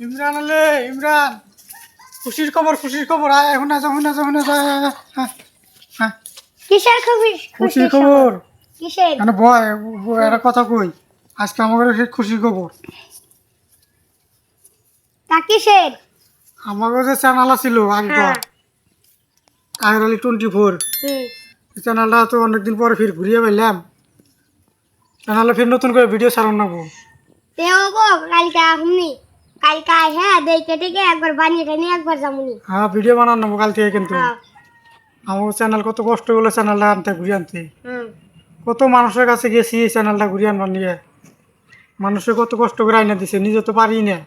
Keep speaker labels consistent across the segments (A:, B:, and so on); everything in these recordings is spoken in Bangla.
A: ইমরান আলে ইমরান। খুশির খবর খুশির খবর। আয় এখন আজ এখন আজ এখন আয়, আয়, হ্যাঁ হ্যাঁ
B: কিসের খুবই
A: খুশির খবর।
B: কিসের?
A: মানে বয় ব- একটা কথা কই। আজকে আমাদের সেই খুশির খবর।
B: তা কিসের?
A: আমাকে যে চ্যানেল ছিল আগের আগের আলি টোয়েন্টি ফোর চ্যানেলটা তো অনেকদিন পরে ফির ঘুরিয়ে পাইলাম চ্যানেলে ফির নতুন করে ভিডিও ছাড়ুন নেব
B: তেও গো কালকে হুমনি হ্যাঁ দেখে দেখে একবার বানিয়ে টানিয়ে একবার যামুনি।
A: হ্যাঁ ভিডিও বানান নেব কাল থেকে কিন্তু।
B: হ্যাঁ।
A: আমার চ্যানেল কত কষ্ট হলো চ্যানেলটা আনতে ঘুরিয়ে আনতে। কত মানুষের কাছে গেছি এই চ্যানেলটা ঘুরিয়ে আনবার নিয়ে। মানুষের কত কষ্ট করে আইনা দিছে নিজে তো পারি না।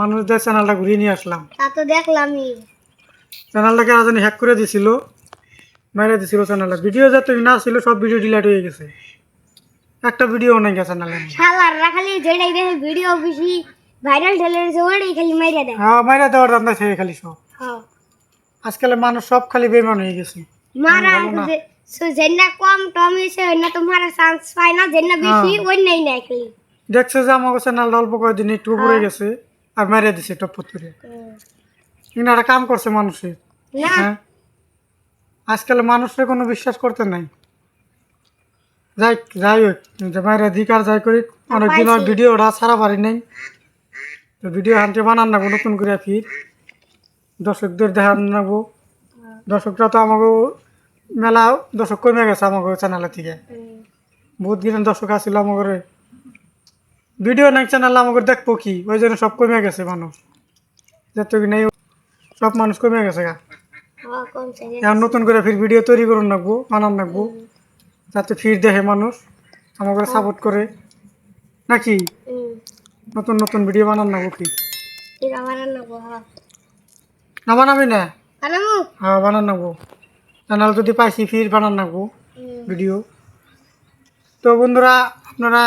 A: মানুষদের চ্যানেলটা ঘুরিয়ে নিয়ে আসলাম।
B: তা তো দেখলামই।
A: চ্যানেলটাকে আর জানি হ্যাক করে দিছিল মেরে দিছিল চ্যানেলটা ভিডিও যাতে না ছিল সব ভিডিও ডিলিট হয়ে গেছে। একটা ভিডিও নাই গেছে চ্যানেলে
B: শালাররা খালি যেটাই দেখে ভিডিও বেশি। ভাইরাল ঠেলে রয়েছে ওটাই খালি মাইরা দেয়।
A: হ্যাঁ মেরে দেওয়ার দান্দা থেকে খালি সব।
B: হ্যাঁ।
A: আজকাল মানুষ সব খালি বেমান হয়ে গেছে।
B: মারা সো যেটা কম টম ওই না তো মারা চান্স পায় না যেটা বেশি ওই নাই নাই খালি।
A: দেখছে যে আমার চ্যানেলটা অল্প কয়েকদিন একটু পড়ে গেছে আর মেরে দিছে টপ করে কিন্তু একটা কাম করছে মানুষের।
B: না।
A: হ্যাঁ। আজকাল মানুষের কোনো বিশ্বাস করতে নাই। যাই যাই হোক যে বাইরে অধিকার যাই করি অনেকদিন আর ভিডিওটা ছাড়া পারি নাই। তো ভিডিও হানতে বানান নাবো নতুন করে ফির। দর্শকদের দেখান নাবো দর্শকরা তো আমাকে মেলা দর্শক কমে গেছে আমাকে চ্যানেলের থেকে। বহুত দিনের দর্শক আসছিল আমাকে ভিডিও নাই চ্যানেল আমাকে দেখব কি? ওই জন্য সব কমে গেছে মানুষ। যত কি নেই সব মানুষ কমে গেছে গা।
B: হ্যাঁ।
A: এখন নতুন করে ফির ভিডিও তৈরি করুন রাখব বানান রাখব যাতে ফির দেখে মানুষ আমাকে সাপোর্ট করে। নাকি। নতুন নতুন ভিডিও বানান রাখব কি
B: হ্যাঁ।
A: না বানাবি না? হ্যাঁ বানান রাখব চ্যানেল যদি পাইছি ফির বানান রাখব ভিডিও তো বন্ধুরা আপনারা